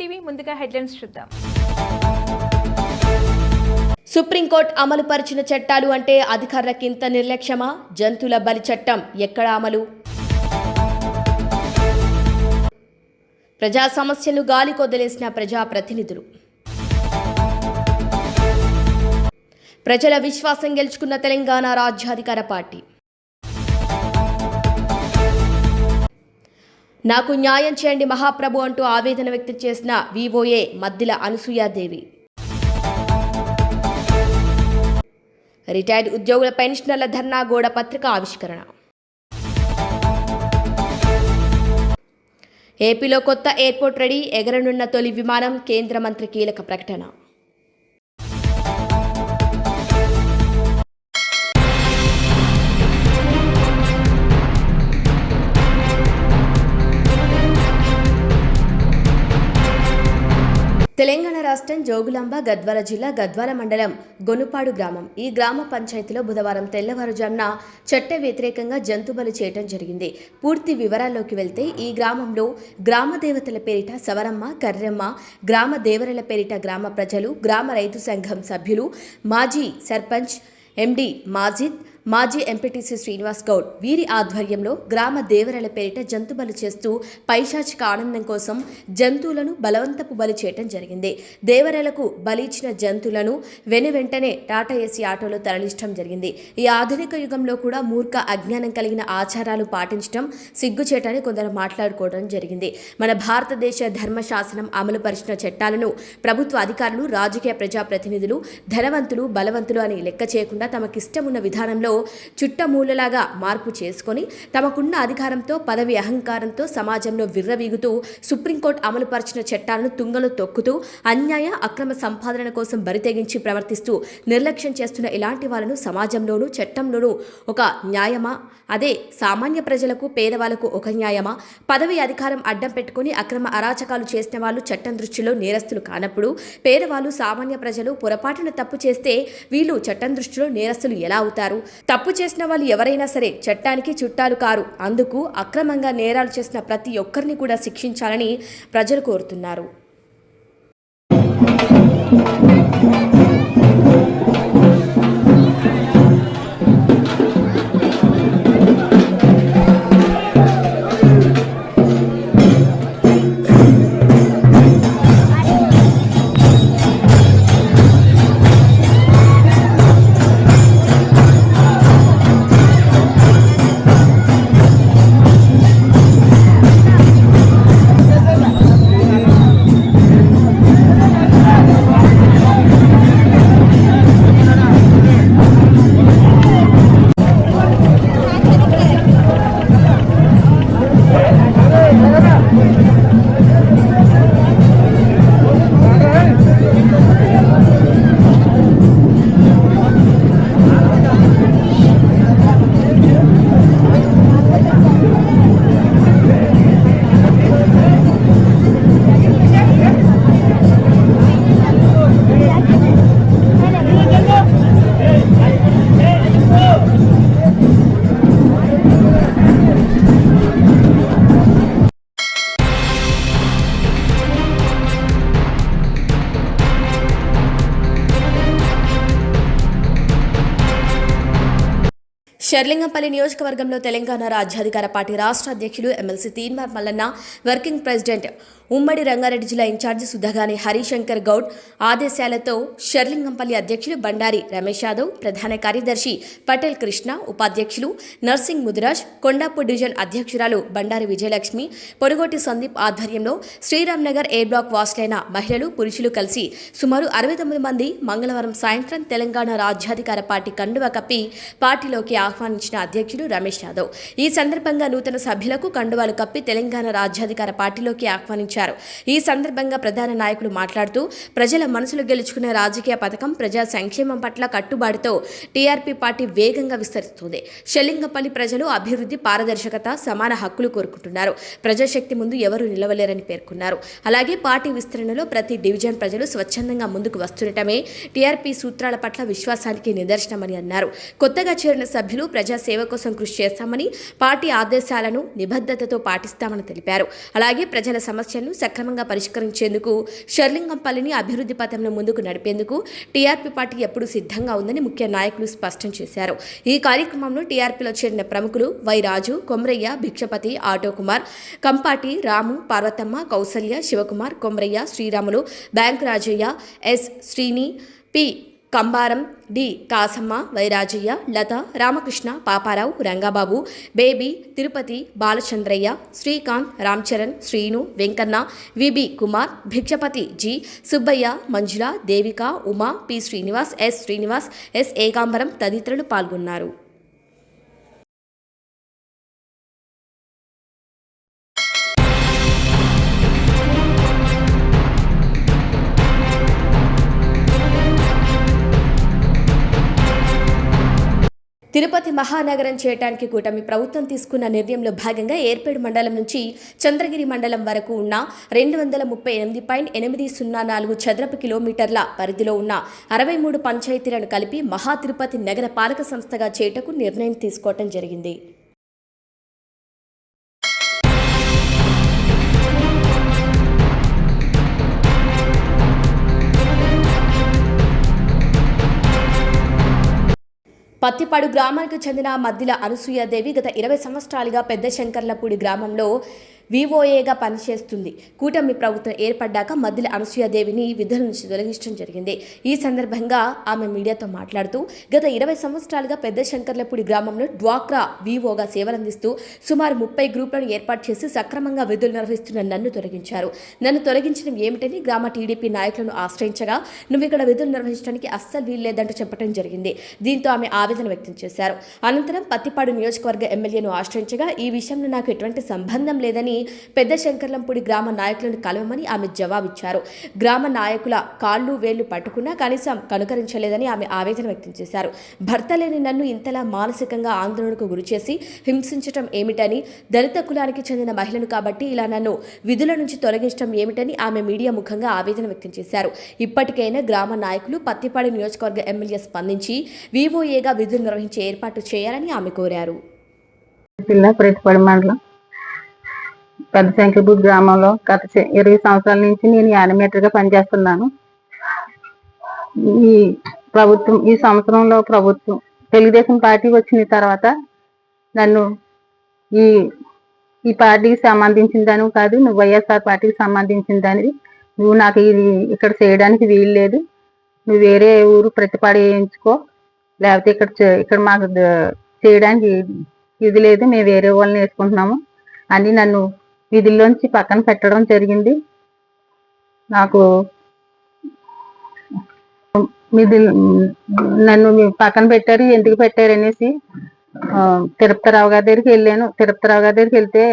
TV ముందుగా headlines చూద్దాం. Supreme court అమలు పరిచిన చట్టాలు అంటే అధికారులకు ఇంత నిర్లక్ష్యమా? జంతువుల బలి చట్టం ఎక్కడ అమలు? ప్రజా సమస్యలు గాలి కొదిలేసిన ప్రజాప్రతినిధులు ప్రజల విశ్వాసం గెలుచుకున్న తెలంగాణ రాజ్యాధికార పార్టీ. నాకు న్యాయం చేయండి మహాప్రభు అంటూ ఆవేదన వ్యక్తం చేసిన వివోఏ మద్దిల అనసూయాదేవి. రిటైర్డ్ ఉద్యోగుల పెన్షనర్ల ధర్నా గోడ పత్రిక ఆవిష్కరణ. ఏపీలో కొత్త ఎయిర్పోర్ట్ రెడీ ఎగరనున్న తొలి విమానం కేంద్ర మంత్రి కీలక ప్రకటన. తెలంగాణ రాష్ట్రం జోగులాంబ గద్వాల జిల్లా గద్వాల మండలం గొనుపాడు గ్రామం. ఈ గ్రామ పంచాయతీలో బుధవారం తెల్లవారుజామున చట్ట వ్యతిరేకంగా జంతుబలు చేయటం చేయడం జరిగింది. పూర్తి వివరాల్లోకి వెళ్తే ఈ గ్రామంలో గ్రామ దేవతల పేరిట సవరమ్మ కర్రమ్మ గ్రామ దేవరల పేరిట గ్రామ ప్రజలు గ్రామ రైతు సంఘం సభ్యులు మాజీ సర్పంచ్ ఎండి మాజిద్ మాజీ ఎంపీటీసీ శ్రీనివాస్ గౌడ్ వీరి ఆధ్వర్యంలో గ్రామ దేవరల పేరిట జంతు బలి చేస్తూ పైశాచిక ఆనందం కోసం జంతువులను బలవంతపు బలి చేయటం జరిగింది. దేవరలకు బలి ఇచ్చిన జంతువులను వెను వెంటనే టాటా ఏసీ ఆటోలో తరలించడం జరిగింది. ఈ ఆధునిక యుగంలో కూడా మూర్ఖ అజ్ఞానం కలిగిన ఆచారాలు పాటించడం సిగ్గుచేటని కొందరు మాట్లాడుకోవడం జరిగింది. మన భారతదేశ ధర్మశాసనం అమలు పరిచిన చట్టాలను ప్రభుత్వ అధికారులు రాజకీయ ప్రజాప్రతినిధులు ధనవంతులు బలవంతులు అని లెక్క చేయకుండా తమకిష్టమున్న విధానంలో చుట్టమూలలాగా మార్పు చేసుకొని తమకున్న అధికారంతో పదవి అహంకారంతో సమాజంలో విర్రవీగుతూ సుప్రీంకోర్టు అమలుపరిచిన చట్టాలను తుంగలో తొక్కుతూ అన్యాయ అక్రమ సంపాదన కోసం బరితెగించి ప్రవర్తిస్తూ నిర్లక్ష్యం చేస్తున్న ఇలాంటి వాళ్ళను సమాజంలోనూ చట్టంలోనూ ఒక న్యాయమా? అదే సామాన్య ప్రజలకు పేదవాళ్ళకు ఒక న్యాయమా? పదవి అధికారం అడ్డం పెట్టుకుని అక్రమ అరాచకాలు చేసిన వాళ్ళు చట్టం దృష్టిలో నేరస్తులు కానప్పుడు పేదవాళ్ళు సామాన్య ప్రజలు పొరపాటున తప్పు చేస్తే వీళ్ళు చట్టం దృష్టిలో నేరస్తులు ఎలా అవుతారు? తప్పు చేసిన వాళ్ళు ఎవరైనా సరే చట్టానికి చుట్టాలు కారు. అందుకు అక్రమంగా నేరాలు చేసిన ప్రతి ఒక్కరిని కూడా శిక్షించాలని ప్రజలు కోరుతున్నారు. షర్లింగంపల్లి నియోజకవర్గంలో తెలంగాణ రాజ్యాధికార పార్టీ రాష్ట్ర అధ్యక్షులు MLC Teenmaar Mallanna working president ఉమ్మడి రంగారెడ్డి జిల్లా ఇన్ఛార్జి సుధాగాని హరిశంకర్ గౌడ్ ఆదేశాలతో షర్లింగంపల్లి అధ్యక్షులు బండారి రమేష్ యాదవ్ ప్రధాన కార్యదర్శి పటేల్ కృష్ణ ఉపాధ్యక్షులు నర్సింగ్ ముదిరాజ్ కొండాపూర్ డివిజన్ అధ్యక్షురాలు బండారి విజయలక్ష్మి పొరుగోటి సందీప్ ఆధ్వర్యంలో శ్రీరామ్నగర్ ఏ బ్లాక్ వాసులైన మహిళలు పురుషులు కలిసి సుమారు అరవై తొమ్మిది మంది మంగళవారం సాయంత్రం తెలంగాణ రాజ్యాధికార పార్టీ కండువ కప్పి పార్టీలోకి ఆహ్వానించిన అధ్యక్షుడు రమేష్ యాదవ్. ఈ సందర్భంగా నూతన సభ్యులకు కండువాలు కప్పి తెలంగాణ రాజ్యాధికార పార్టీలోకి ఆహ్వానించారు. ఈ సందర్భంగా ప్రధాన నాయకులు మాట్లాడుతూ ప్రజల మనసులు గెలుచుకునే రాజకీయ పథకం ప్రజా సంక్షేమం పట్ల కట్టుబాటుతో టీఆర్పీ పార్టీ వేగంగా విస్తరిస్తుంది. షెల్లింగపల్లి ప్రజలు అభివృద్ధి పారదర్శకత సమాన హక్కులు కోరుకుంటున్నారు. ప్రజాశక్తి ముందు ఎవరు నిలవలేరని పేర్కొన్నారు. అలాగే పార్టీ విస్తరణలో ప్రతి డివిజన్ ప్రజలు స్వచ్ఛందంగా ముందుకు వస్తుండటమే టీఆర్పీ సూత్రాల పట్ల విశ్వాసానికి నిదర్శనమని అన్నారు. కొత్తగా చేరిన సభ్యులు ప్రజాసేవ కోసం కృషి చేస్తామని పార్టీ ఆదేశాలను నిబద్ధతతో పాటిస్తామని తెలిపారు. అలాగే ప్రజల సమస్యలను సక్రమంగా పరిష్కరించేందుకు షర్లింగంపల్లిని అభివృద్ధి పథంలో ముందుకు నడిపేందుకు టీఆర్పీ పార్టీ ఎప్పుడూ సిద్ధంగా ఉందని ముఖ్య నాయకులు స్పష్టం చేశారు. ఈ కార్యక్రమంలో టీఆర్పీలో చేరిన ప్రముఖులు Y Raju Komaraiah Bhikshapathi auto Kumar Kampati Ramu Parvathamma Kousalya Shivakumar Komaraiah Sriramulu bank Rajaiah S Srini P Kambaram D. Kasamma వైరాజయ్య Latha Ramakrishna Paparao Rangababu Baby Tirupathi Balachandraiah Srikanth Ram Charan Srinu Venkanna VB Kumar Bhikshapathi G Subbaiah Manjula Devika Uma P. Srinivas S. Srinivas S. Ekambaram తదితరులు పాల్గొన్నారు. తిరుపతి మహానగరం చేయడానికి కూటమి ప్రభుత్వం తీసుకున్న నిర్ణయంలో భాగంగా ఏర్పేడు మండలం నుంచి చంద్రగిరి మండలం వరకు ఉన్న రెండు వందల ముప్పై ఎనిమిది పాయింట్ ఎనిమిది సున్నా నాలుగు చదరపు కిలోమీటర్ల పరిధిలో ఉన్న అరవై మూడు పంచాయతీలను కలిపి మహా తిరుపతి నగర పాలక సంస్థగా చేయటకు నిర్ణయం తీసుకోవటం జరిగింది. పత్తిపాడు గ్రామానికి చెందిన మద్దిల అనసూయాదేవి గత ఇరవై సంవత్సరాలుగా పెద్ద శంకర్లపూడి గ్రామంలో వివోఏగా పనిచేస్తుంది. కూటమి ప్రభుత్వం ఏర్పడ్డాక మద్దిల అనసూయాదేవిని విధుల నుంచి తొలగించడం జరిగింది. ఈ సందర్భంగా ఆమె మీడియాతో మాట్లాడుతూ గత ఇరవై సంవత్సరాలుగా పెద్ద శంకర్లపూడి గ్రామంలో డ్వాక్రా వివోగా సేవలందిస్తూ సుమారు ముప్పై గ్రూపులను ఏర్పాటు చేసి సక్రమంగా విధులు నిర్వహిస్తున్న నన్ను తొలగించారు. నన్ను తొలగించడం ఏమిటని గ్రామ టీడీపీ నాయకులను ఆశ్రయించగా నువ్వు ఇక్కడ విధులు నిర్వహించడానికి అస్సలు వీల్లేదంటూ చెప్పడం జరిగింది. దీంతో ఆమె ఆవేదన వ్యక్తం చేశారు. అనంతరం పత్తిపాడు నియోజకవర్గ ఎమ్మెల్యేను ఆశ్రయించగా ఈ విషయంలో నాకు ఎటువంటి సంబంధం లేదని పెద్ద శంకర్లంపూడి గ్రామ నాయకులను కలవమని ఆమె జవాబిచ్చారు. గ్రామ నాయకుల కాళ్ళు వేళ్ళు పట్టుకున్నా కనీసం కనుకరించలేదని ఆమె ఆవేదన వ్యక్తం చేశారు. భర్త లేని నన్ను ఇంతలా మానసికంగా ఆందోళనకు గురిచేసి హింసించటం ఏమిటని దళిత కులానికి చెందిన మహిళను కాబట్టి ఇలా నన్ను విధుల నుంచి తొలగించడం ఏమిటని ఆమె మీడియా ముఖంగా ఆవేదన వ్యక్తం చేశారు. ఇప్పటికైనా గ్రామ నాయకులు పత్తిపాడు నియోజకవర్గ ఎమ్మెల్యే స్పందించి వివోఏగా విధులు నిర్వహించే ఏర్పాటు చేయాలని ఆమె కోరారు. జిల్లా ప్రతిపడి మండలం పెద్ద శంకరపూర్ గ్రామంలో గత ఇరవై సంవత్సరాల నుంచి నేను యానిమేటర్గా పనిచేస్తున్నాను. ఈ ప్రభుత్వం ఈ సంవత్సరంలో ప్రభుత్వం తెలుగుదేశం పార్టీ వచ్చిన తర్వాత నన్ను ఈ ఈ పార్టీకి సంబంధించిన దాని కాదు నువ్వు వైఎస్ఆర్ పార్టీకి సంబంధించిన దానిది నువ్వు నాకు ఇది ఇక్కడ చేయడానికి వీలు లేదు. నువ్వు వేరే ఊరు ప్రతిపాడు వేయించుకో లేకపోతే ఇక్కడ చే- ఇక్కడ మాకు చేయడానికి ఇది లేదు. మేము వేరే వాళ్ళని వేసుకుంటున్నాము అని నన్ను విధుల్లోంచి పక్కన పెట్టడం జరిగింది. నాకు మీది నన్ను పక్కన పెట్టారు ఎందుకు పెట్టారు అనేసి తిరుపతిరావు గారి దగ్గరికి వెళ్ళాను. తిరుపతిరావు గారి దగ్గరికి వెళ్తే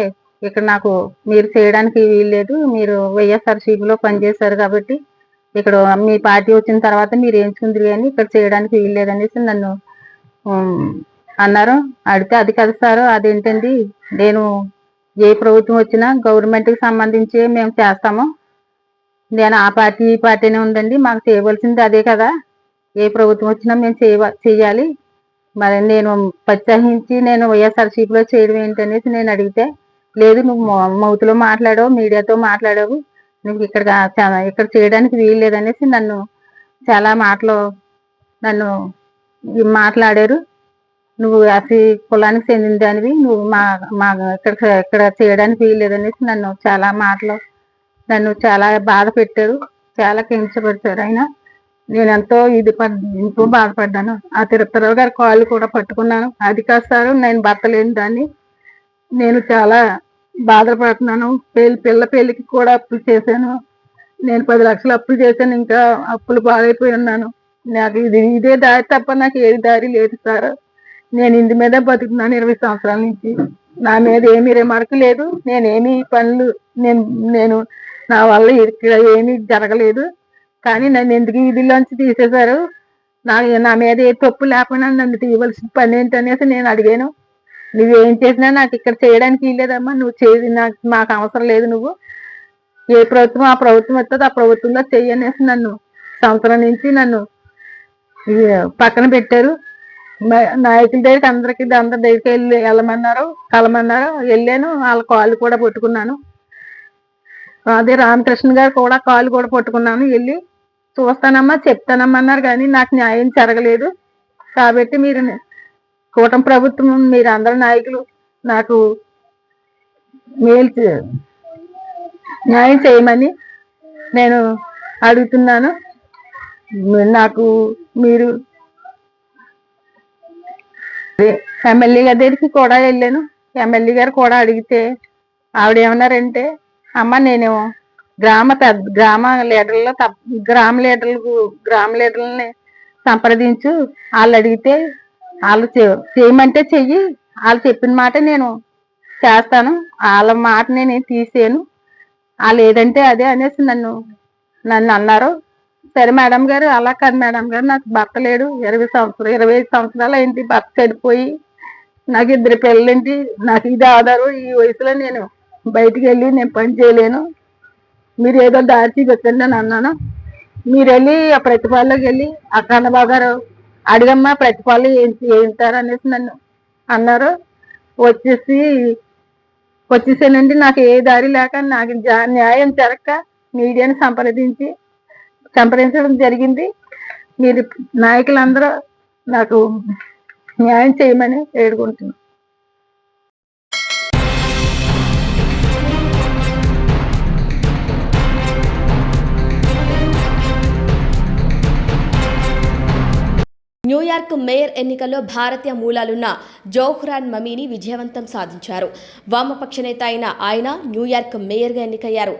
ఇక్కడ నాకు మీరు చేయడానికి వీల్లేదు. మీరు వైఎస్ఆర్లో పనిచేశారు కాబట్టి ఇక్కడ మీ పార్టీ వచ్చిన తర్వాత మీరు ఎంచుకుందరు కానీ ఇక్కడ చేయడానికి వీల్లేదు అనేసి నన్ను అన్నారు. అడిగితే అది కదా సార్ అదేంటండి? నేను ఏ ప్రభుత్వం వచ్చినా గవర్నమెంట్కి సంబంధించి మేము చేస్తాము. నేను ఆ పార్టీ ఈ పార్టీనే ఉందండి. మాకు చేయవలసింది అదే కదా. ఏ ప్రభుత్వం వచ్చినా మేము చేయ చేయాలి. మరి నేను ప్రోత్సహించి నేను వైఎస్ఆర్సీపీలో చేయడం ఏంటనేసి నేను అడిగితే లేదు నువ్వు మౌత్లో మౌతులో మాట్లాడావు మీడియాతో మాట్లాడావు నువ్వు ఇక్కడ ఇక్కడ చేయడానికి వీలు లేదనేసి నన్ను చాలా మాటలు నన్ను మాట్లాడారు. నువ్వు అసి కులానికి చెందిన దానివి నువ్వు మా మా ఇక్కడ ఇక్కడ చేయడానికి వీలు లేదనేసి నన్ను చాలా మాటలు నన్ను చాలా బాధ పెట్టారు చాలా కించపడతారు ఆయన నేను ఎంతో ఇది పడ్ ఎంతో బాధపడ్డాను. ఆ తిరుపతిరావు గారి కాళ్ళు కూడా పట్టుకున్నాను. అది కాస్తారు నేను భర్త లేని దాన్ని నేను చాలా బాధపడుతున్నాను. పెళ్ళి పిల్ల పెళ్ళికి కూడా అప్పులు చేశాను. నేను పది లక్షలు అప్పులు చేశాను ఇంకా అప్పులు బాగైపోయి ఉన్నాను. నాకు ఇది ఇదే దారి తప్ప నాకు ఏది దారి లేదు సార్. నేను ఇంటి మీద బతుకుతున్నాను ఇరవై సంవత్సరాల నుంచి. నా మీద ఏమీ రిమార్క్ లేదు. నేనేమి పనులు నేను నేను నా వల్ల ఇక్కడ ఏమీ జరగలేదు. కానీ నన్ను ఎందుకు వీధిలోంచి తీసేశారు? నా నా మీద ఏ తప్పు లేకుండా నన్ను తీయవలసిన పని ఏంటనేసి నేను అడిగాను. నువ్వేం చేసినా నాకు ఇక్కడ చేయడానికి వీల్లేదమ్మా. నువ్వు చేసి నాకు మాకు అవసరం లేదు నువ్వు. ఏ ప్రభుత్వం ఆ ప్రభుత్వం వస్తుంది ఆ ప్రభుత్వంలో చెయ్యనేసి నన్ను సంవత్సరం నుంచి నన్ను పక్కన పెట్టారు. నాయకుల దగ్గరికి అందరికి అందరి దగ్గరికి వెళ్ళి వెళ్ళమన్నారు. కలమన్నారు. వెళ్ళాను. వాళ్ళ కాళ్ళు కూడా పట్టుకున్నాను. అదే రామకృష్ణ గారు కూడా కాళ్ళు కూడా పట్టుకున్నాను. వెళ్ళి చూస్తానమ్మా చెప్తానమ్మన్నారు కానీ నాకు న్యాయం జరగలేదు. కాబట్టి మీరు కూటమి ప్రభుత్వం మీరు అందరు నాయకులు నాకు మేలు చే- న్యాయం చేయమని నేను అడుగుతున్నాను. నాకు మీరు ఎమ్మెల్యే గారి దగ్గరికి కూడా వెళ్ళాను. ఎమ్మెల్యే గారు కూడా అడిగితే ఆవిడ ఏమన్నారంటే అమ్మ నేను గ్రామ పెద్ద గ్రామ లీడర్లో తప్ప గ్రామ లీడర్లకు గ్రామ లీడర్లని సంప్రదించు. వాళ్ళు అడిగితే వాళ్ళు చే- చేయమంటే చెయ్యి. వాళ్ళు చెప్పిన మాట నేను చేస్తాను. వాళ్ళ మాట నేను తీసేను వాళ్ళు ఏదంటే అదే అనేసి నన్ను నన్ను అన్నారు. సరే మేడం గారు అలా కాదు మేడం గారు నాకు భర్త లేడు. ఇరవై సంవత్సరాలు ఇరవై ఐదు సంవత్సరాలు అయింది. భర్త చనిపోయి నాకు ఇద్దరు పిల్లలేంటి నాకు ఇది ఆధారం. ఈ వయసులో నేను బయటికి వెళ్ళి నేను పని చేయలేను. మీరు ఏదో దారి చూపించండి అని అన్నాను. మీరు వెళ్ళి ఆ ప్రతిపాలలోకి వెళ్ళి ఆ గారు అడిగమ్మా ప్రతిపాలు ఏం ఏంటారు అనేసి నన్ను అన్నారు. వచ్చేసి వచ్చేసానండి. నాకు ఏ దారి లేక నాకు న్యాయం జరగక మీడియాని సంప్రదించి సంప్రదించడం జరిగింది. మీరు నాయకులందరూ నాకు న్యాయం చేయమని వేడుకుంటున్నాను న్యూయార్క్ మేయర్ ఎన్నికల్లో భారతీయ మూలాలున్న జోహ్రాన్ మమీని విజయవంతం సాధించారు. వామపక్ష నేత అయిన ఆయన న్యూయార్క్ మేయర్గా ఎన్నికయ్యారు.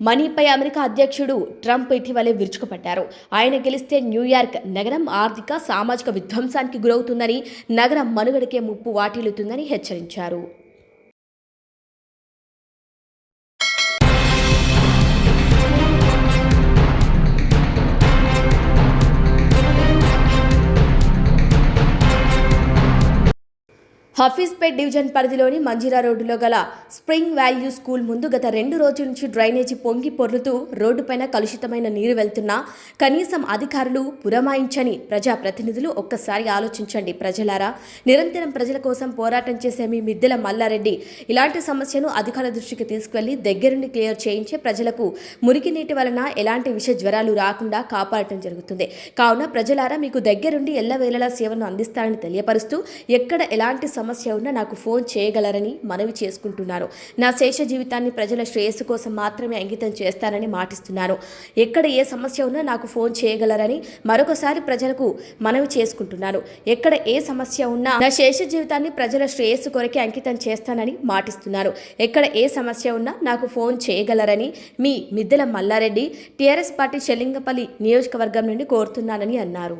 మనీపై అమెరికా అధ్యక్షుడు ట్రంప్ ఇటీవలే విరుచుకుపడ్డారు ఆయన గెలిస్తే న్యూయార్క్ నగరం ఆర్థిక సామాజిక విధ్వంసానికి గురవుతుందని నగరం మనుగడకే ముప్పు వాటిల్లుతుందని హెచ్చరించారు. హఫీజ్పేట్ డివిజన్ పరిధిలోని మంజీరా రోడ్డులో గల స్ప్రింగ్ వాల్యూ స్కూల్ ముందు గత రెండు రోజుల నుంచి డ్రైనేజీ పొంగి పొర్లుతూ రోడ్డుపైన కలుషితమైన నీరు వెళ్తున్నా కనీసం అధికారులు పురమాయించని ప్రజాప్రతినిధులు ఒక్కసారి ఆలోచించండి ప్రజలారా. నిరంతరం ప్రజల కోసం పోరాటం చేసే మీ మిద్దెల మల్లారెడ్డి ఇలాంటి సమస్యను అధికారుల దృష్టికి తీసుకువెళ్ళి దగ్గరుండి క్లియర్ చేయించి ప్రజలకు మురికి నీటి వలన ఎలాంటి విష జ్వరాలు రాకుండా కాపాడటం జరుగుతుంది. కావున ప్రజలారా మీకు దగ్గరుండి ఎల్లవేళలా సేవను అందిస్తారని తెలియపరుస్తూ ఎక్కడ ఎలాంటి సమస్య సమస్య ఉన్నా నాకు ఫోన్ చేయగలరని మనవి చేసుకుంటున్నాను నా శేష జీవితాన్ని ప్రజల శ్రేయస్సు కోసం మాత్రమే అంకితం చేస్తానని మాటిస్తున్నాను ఎక్కడ ఏ సమస్య ఉన్నా నాకు ఫోన్ చేయగలరని మరొకసారి ప్రజలకు మనవి చేసుకుంటున్నాను ఎక్కడ ఏ సమస్య ఉన్నా నా శేష జీవితాన్ని ప్రజల శ్రేయస్సు కొరకే అంకితం చేస్తానని మాటిస్తున్నాను ఎక్కడ ఏ సమస్య ఉన్నా నాకు ఫోన్ చేయగలరని మీ మిద్దెల మల్లారెడ్డి టీఆర్ఎస్ పార్టీ చెల్లింగపల్లి నియోజకవర్గం నుండి కోరుతున్నానని అన్నారు.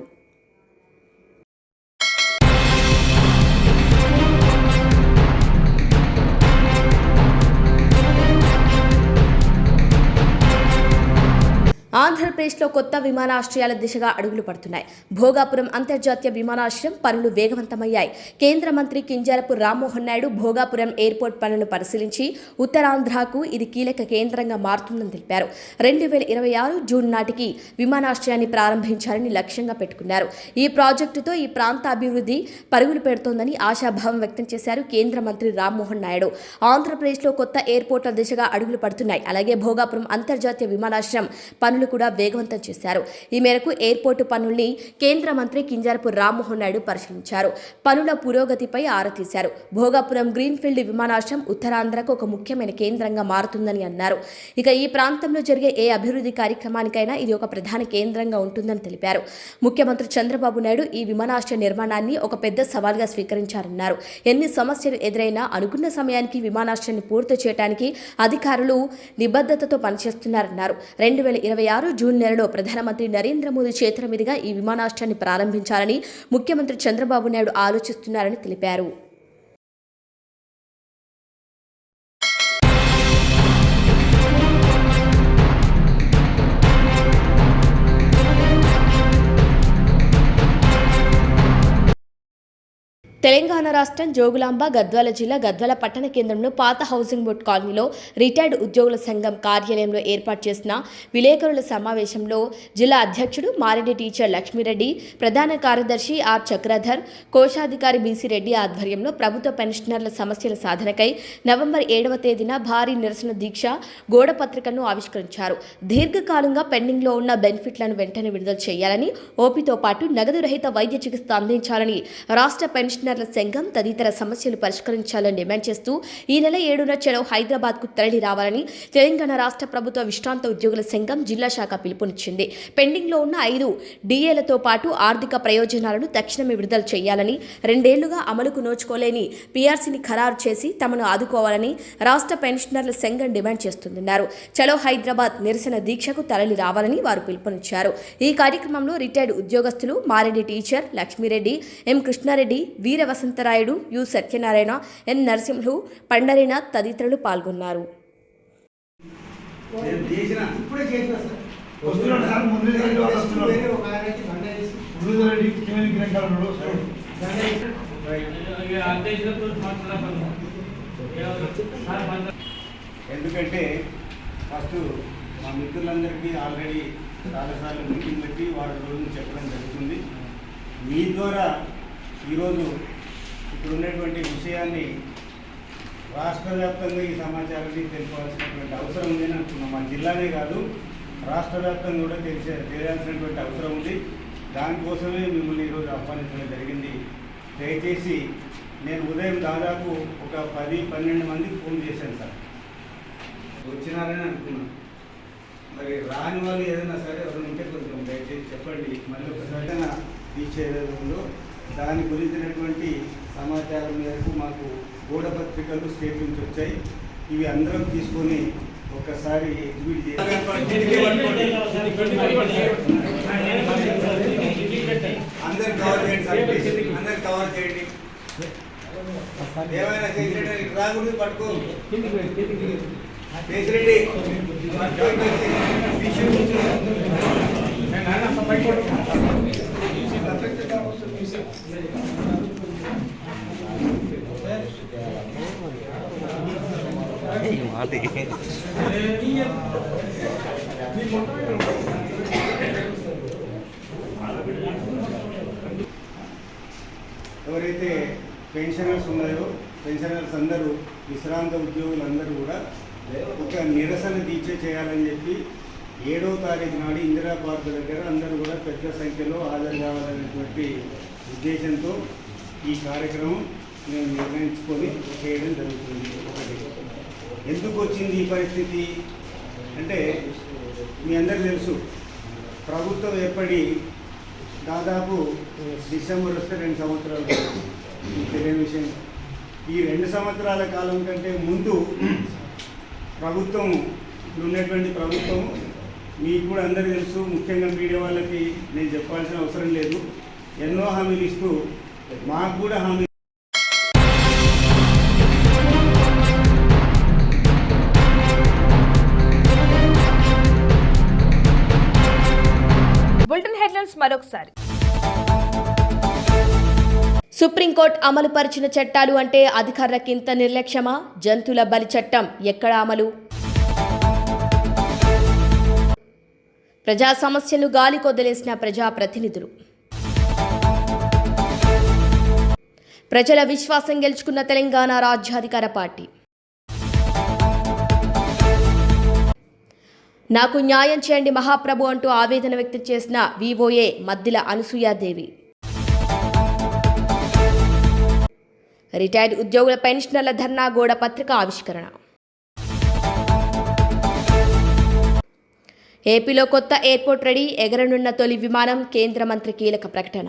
ఆంధ్రప్రదేశ్లో కొత్త విమానాశ్రయాల దిశగా అడుగులు పడుతున్నాయి. భోగాపురం అంతర్జాతీయ విమానాశ్రయం పనులు వేగవంతమయ్యాయి. కేంద్ర మంత్రి కింజారపు రామ్మోహన్ నాయుడు భోగాపురం ఎయిర్పోర్ట్ పనులను పరిశీలించి ఉత్తరాంధ్రకు ఇది కీలక కేంద్రంగా మారుతుందని తెలిపారు. రెండు వేల ఇరవై ఆరు జూన్ నాటికి విమానాశ్రయాన్ని ప్రారంభించాలని లక్ష్యంగా పెట్టుకున్నారు. ఈ ప్రాజెక్టుతో ఈ ప్రాంత అభివృద్ధి పరుగులు పెడుతోందని ఆశాభావం వ్యక్తం చేశారు కేంద్ర మంత్రి రామ్మోహన్ నాయుడు. ఆంధ్రప్రదేశ్లో కొత్త ఎయిర్పోర్ట్ల దిశగా అడుగులు పడుతున్నాయి. అలాగే భోగాపురం అంతర్జాతీయ విమానాశ్రయం పనులు కూడా వేగవంతం చేశారు. ఈ మేరకు ఎయిర్పోర్టు పనుల్ని కేంద్ర మంత్రి కింజారపు రామ్మోహన్ నాయుడు పరిశీలించారు. పనుల పురోగతిపై ఆరా తీశారు. భోగాపురం గ్రీన్ఫీల్డ్ విమానాశ్రయం ఉత్తరాంధ్రకు ఒక ముఖ్యమైన కేంద్రంగా మారుతుందని అన్నారు. ఇక ఈ ప్రాంతంలో జరిగే ఏ అభివృద్ధి కార్యక్రమానికైనా ఇది ఒక ప్రధాన కేంద్రంగా ఉంటుందని తెలిపారు. ముఖ్యమంత్రి చంద్రబాబు నాయుడు ఈ విమానాశ్రయ నిర్మాణాన్ని ఒక పెద్ద సవాల్గా స్వీకరించారన్నారు. ఎన్ని సమస్యలు ఎదురైనా అనుకున్న సమయానికి విమానాశ్రయాన్ని పూర్తి చేయడానికి అధికారులు నిబద్ధతతో పనిచేస్తున్నారన్నారు. రెండు వేల ఇరవై ఆరు జూన్ నెలలో ప్రధానమంత్రి నరేంద్ర మోదీ చేతుల మీదుగా ఈ విమానాశ్రయాన్ని ప్రారంభించాలని ముఖ్యమంత్రి చంద్రబాబు నాయుడు ఆలోచిస్తున్నారని తెలిపారు. తెలంగాణ రాష్ట్రం జోగులాంబ గద్వాల జిల్లా గద్వాల పట్టణ కేంద్రంలో పాత హౌసింగ్ బోర్డ్ కాలనీలో రిటైర్డ్ ఉద్యోగుల సంఘం కార్యాలయంలో ఏర్పాటు చేసిన విలేకరుల సమావేశంలో జిల్లా అధ్యక్షుడు మారెడ్డి టీచర్ లక్ష్మీరెడ్డి ప్రధాన కార్యదర్శి ఆర్ చక్రధర్ కోశాధికారి బీసీ రెడ్డి ఆధ్వర్యంలో ప్రభుత్వ పెన్షనర్ల సమస్యల సాధనకై నవంబర్ ఏడవ తేదీన భారీ నిరసన దీక్ష గోడ పత్రికను ఆవిష్కరించారు. దీర్ఘకాలంగా పెండింగ్లో ఉన్న బెనిఫిట్లను వెంటనే విడుదల చేయాలని ఓపీతో పాటు నగదు రహిత వైద్య చికిత్స అందించాలని రాష్ట్ర పెన్షనర్ల సంఘం తదితర సమస్యలు పరిష్కరించాలని డిమాండ్ చేస్తూ ఈ నెల ఏడున చెరో హైదరాబాద్కు తరలి రావాలని తెలంగాణ రాష్ట్ర ప్రభుత్వ విశ్రాంత ఉద్యోగుల సంఘం జిల్లా శాఖ పిలుపునిచ్చింది. పెండింగ్లో ఉన్న ఐదు డిఏలతో పాటు ఆర్థిక ప్రయోజనాలను తక్షణమే విడుదల చేయాలని రెండేళ్ళుగా అమలుకు నోచుకోలేని పీఆర్సీని ఖరారు చేసి తమను ఆదుకోవాలని రాష్ట్ర పెన్షనర్ల సంఘం డిమాండ్ చేస్తుందన్నారు. చలో హైదరాబాద్ నిరసన దీక్షకు తరలి రావాలని వారు పిలుపునిచ్చారు. ఈ కార్యక్రమంలో రిటైర్డ్ ఉద్యోగస్తులు Mareddy teacher Lakshmireddy M Krishnareddy Veera Vasantharayudu U. Satyanarayana N. Narasimhulu Pandarinath తదితరులు పాల్గొన్నారు. వేరే ఎందుకంటే ఫస్ట్ మా మిత్రులందరికీ ఆల్రెడీ చాలాసార్లు మీటింగ్ పెట్టి వాళ్ళ రోజులు చెప్పడం జరుగుతుంది. మీ ద్వారా ఈరోజు ఇప్పుడున్నటువంటి ఉన్నటువంటి విషయాన్ని రాష్ట్ర వ్యాప్తంగా ఈ సమాచారాన్ని తెలుసుకోవాల్సినటువంటి అవసరం ఉందని అనుకున్నాం. మా జిల్లానే కాదు రాష్ట్ర వ్యాప్తంగా కూడా తెలిసే తెలియాల్సినటువంటి అవసరం ఉంది. దానికోసమే మిమ్మల్ని ఈరోజు ఆహ్వానించడం జరిగింది. దయచేసి నేను ఉదయం దాదాపు ఒక పది పన్నెండు మందికి ఫోన్ చేశాను సార్. వచ్చినారని అనుకున్నాను మరి రాని వాళ్ళు ఏదైనా సరే ఎవరైనా ఉంటే కొంచెం దయచేసి చెప్పండి. మళ్ళీ ఒకసారి నా దీక్ష దాని గురించినటువంటి సమాచారం మేరకు మాకు గోడపత్రికలు స్టేట్మెంట్స్ వచ్చాయి. ఇవి అందరం తీసుకొని ఒకసారి ఎగ్జిబిట్ అందరు కవర్ చేయండి అందరు కవర్ చేయండి. ఏమైనా చేసినట్టు రాకూడదు పట్టుకో. చేసిరెడ్డి ఎవరైతే పెన్షనర్స్ ఉన్నాయో పెన్షనర్స్ అందరూ విశ్రాంత ఉద్యోగులందరూ కూడా ఒక నిరసన దీక్ష చేయాలని చెప్పి ఏడో తారీఖు నాడు ఇందిరా పార్క్ దగ్గర అందరూ కూడా పెద్ద సంఖ్యలో హాజరు కావాలనేటువంటి ఉద్దేశంతో ఈ కార్యక్రమం మేము నిర్ణయించుకొని చేయడం జరుగుతుంది. ఒకటి. ఎందుకు వచ్చింది ఈ పరిస్థితి? అంటే మీ అందరికీ తెలుసు ప్రభుత్వం ఏర్పడి దాదాపు డిసెంబర్ వస్తే రెండు సంవత్సరాలు తెలియని విషయం ఈ రెండు సంవత్సరాల కాలం కంటే ముందు ప్రభుత్వం ఉన్నటువంటి ప్రభుత్వం మీకు కూడా అందరికీ తెలుసు ముఖ్యంగా మీడియా వాళ్ళకి నేను చెప్పాల్సిన అవసరం లేదు. ఎన్నో హామీలు ఇస్తూ మాకు కూడా హామీ బులెటిన్ హెడ్లైన్స్ మరొకసారి. సుప్రీంకోర్టు అమలు పరిచిన చట్టాలు అంటే అధికారులకు ఇంత నిర్లక్ష్యమా? జంతువుల బలి చట్టం ఎక్కడ అమలు? ప్రజా సమస్యలు గాలి కొద్దలేసిన ప్రజాప్రతినిధులు. ప్రజల విశ్వాసం గెలుచుకున్న తెలంగాణ రాజ్యాధికార పార్టీ. నాకు న్యాయం చేయండి మహాప్రభు అంటూ ఆవేదన వ్యక్తం చేసిన వివోఏ మద్దిల అనసూయాదేవి. రిటైర్డ్ ఉద్యోగుల పెన్షనర్ల ధర్నా గోడ పత్రిక ఆవిష్కరణ. ఏపీలో కొత్త ఎయిర్పోర్ట్ రెడీ ఎగరనున్న తొలి విమానం కేంద్ర మంత్రి కీలక ప్రకటన.